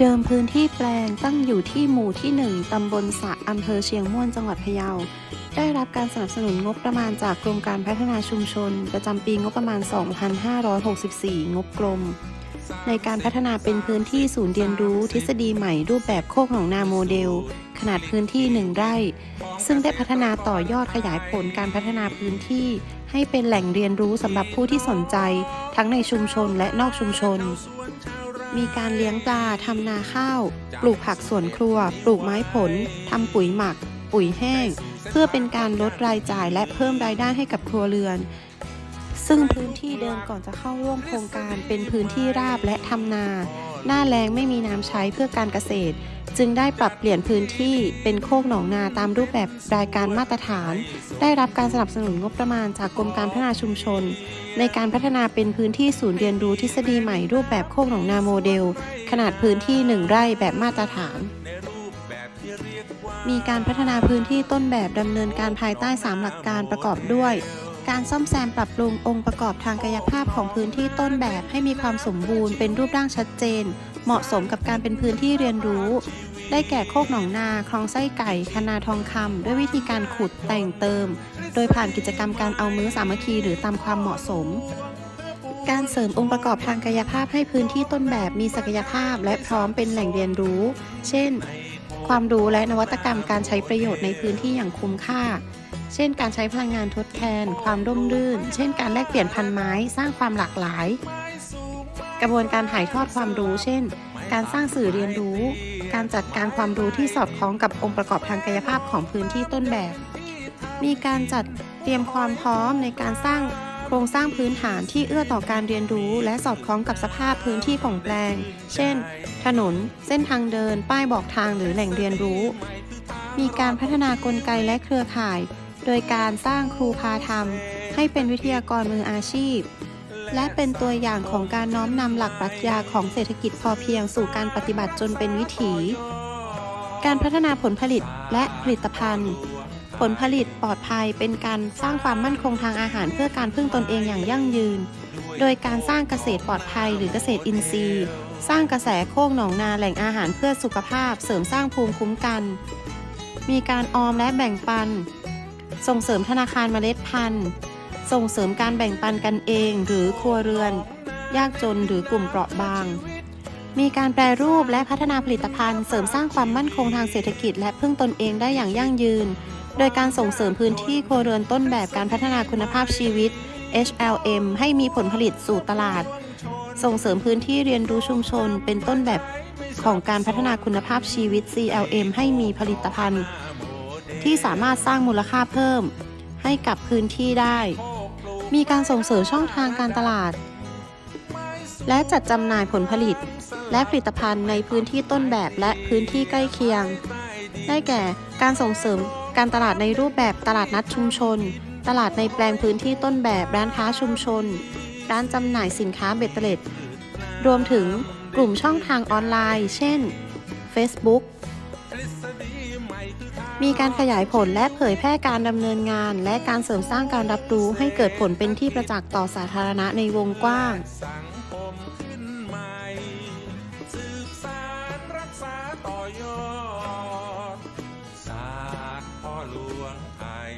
เดิมพื้นที่แปลงตั้งอยู่ที่หมู่ที่ 1 ตำบลสะอำเภอเชียงม่วนจังหวัดพะเยา ได้รับการสนับสนุนงบประมาณจากกรมการพัฒนาชุมชน ประจำปีงบประมาณ 2564 งบกรมในการพัฒนาเป็นพื้นที่ศูนย์เรียนรู้ทฤษฎีใหม่รูปแบบโคกหนองนาโมเดล ขนาดพื้นที่ 1 ไร่ ซึ่งได้พัฒนาต่อยอดขยายผลการพัฒนาพื้นที่ ให้เป็นแหล่งเรียนรู้สำหรับผู้ที่สนใจ ทั้งในชุมชนและนอกชุมชน มีการเลี้ยงปลาทำนาข้าว ปลูกผักสวนครัว ปลูกไม้ผลทำปุ๋ยหมัก ปุ๋ยแห้ง เพื่อเป็นการลดรายจ่ายและเพิ่มรายได้ให้กับครัวเรือน ซึ่งพื้นที่เดิมก่อนจะเข้าร่วมโครงการเป็นพื้นที่ราบและทำนา หน้าแล้งไม่มีน้ำใช้เพื่อการเกษตร จึงได้ปรับเปลี่ยนพื้นที่เป็นโคกหนองนาตามรูปแบบรายการมาตรฐาน ได้รับการสนับสนุนงบประมาณจากกรมการพัฒนาชุมชน ในการพัฒนาเป็นพื้นที่ศูนย์เรียนรู้ทฤษฎีใหม่รูปแบบโคกหนองนาโมเดล ขนาดพื้นที่1ไร่แบบมาตรฐานมีการพัฒนาพื้นที่ต้นแบบดำเนินการภายใต้ 3 หลักการประกอบด้วย การซ่อมแซมปรับปรุงองค์ประกอบทางกายภาพของพื้นที่ต้นแบบให้มีความสมบูรณ์เป็นรูปร่างชัดเจน เหมาะสมกับการเป็นพื้นที่เรียนรู้ ได้แก่โคกหนองนาคลองไส้ไก่คนาทองคำด้วยวิธีการขุดแต่งเติม โดยผ่านกิจกรรมการเอามือสามัคคีหรือตามความเหมาะสมการเสริมองค์ประกอบทางกายภาพให้พื้นที่ต้นแบบมีศักยภาพและพร้อมเป็นแหล่งเรียนรู้ เช่น ความรู้และนวัตกรรมการใช้ประโยชน์ในพื้นที่อย่างคุ้มค่า เช่นการใช้พลังงานทดแทน ความร่มรื่น เช่นการแลกเปลี่ยนพันไม้ สร้างความหลากหลาย กระบวนการถ่ายทอดความรู้ เช่น การสร้างสื่อเรียนรู้ การจัดการความรู้ที่สอดคล้องกับองค์ประกอบทางกายภาพของพื้นที่ต้นแบบ มีการจัดเตรียมความพร้อมในการสร้างโครงสร้างพื้นฐานที่เอื้อต่อการเรียนรู้ และสอดคล้องกับสภาพพื้นที่ของแปลง เช่น ถนน เส้นทางเดิน ป้ายบอกทางหรือแหล่งเรียนรู้ มีการพัฒนากลไกและเครือข่าย โดยการสร้างครูพาธรรม ให้เป็นวิทยากรมืออาชีพ และเป็นตัวอย่างของการน้อมนำหลักปรัชญาของเศรษฐกิจพอเพียงสู่การปฏิบัติจนเป็นวิถี การพัฒนาผลผลิตและผลิตภัณฑ์ ผลผลิตปลอดภัยเป็นการสร้างความมั่นคงทางอาหารเพื่อการพึ่งตนเองอย่างยั่งยืน โดยการสร้างเกษตรปลอดภัยหรือเกษตรอินทรีย์ สร้างกระแสโคกหนองนาแหล่งอาหารเพื่อสุขภาพ เสริมสร้างภูมิคุ้มกัน มีการออมและแบ่งปัน ส่งเสริมธนาคารเมล็ดพันธุ์ ส่งเสริมการแบ่งปันกันเองหรือครัวเรือน ยากจนหรือกลุ่มเปราะบาง มีการแปรรูปและพัฒนาผลิตภัณฑ์ เสริมสร้างความมั่นคงทางเศรษฐกิจ และพึ่งตนเองได้อย่างยั่งยืน โดยการส่งเสริมพื้นที่ครัวเรือนต้นแบบการพัฒนาคุณภาพชีวิต HLM ให้มีผลผลิตสู่ตลาด ส่งเสริมพื้นที่เรียนรู้ชุมชน เป็นต้นแบบของการพัฒนาคุณภาพชีวิต CLM ให้มีผลิตภัณฑ์ ที่สามารถสร้างมูลค่าเพิ่ม ให้กับพื้นที่ได้ มีการส่งเสริมช่องทางการตลาด และจัดจำหน่ายผลผลิต และผลิตภัณฑ์ในพื้นที่ต้นแบบและพื้นที่ใกล้เคียง ได้แก่การส่งเสริมการตลาดในรูปแบบตลาดนัดชุมชน ตลาดในแปลงพื้นที่ต้นแบบร้านค้าชุมชน ร้านจำหน่ายสินค้าเบ็ดเตล็ด รวมถึงกลุ่มช่องทางออนไลน์ เช่น Facebook มีการขยายผลและเผยแพร่การดำเนินงาน และการเสริมสร้างการรับรู้ให้เกิดผลเป็นที่ประจักษ์ต่อสาธารณะในวงกว้างต่อยอดศาสพ่อหลวงไทย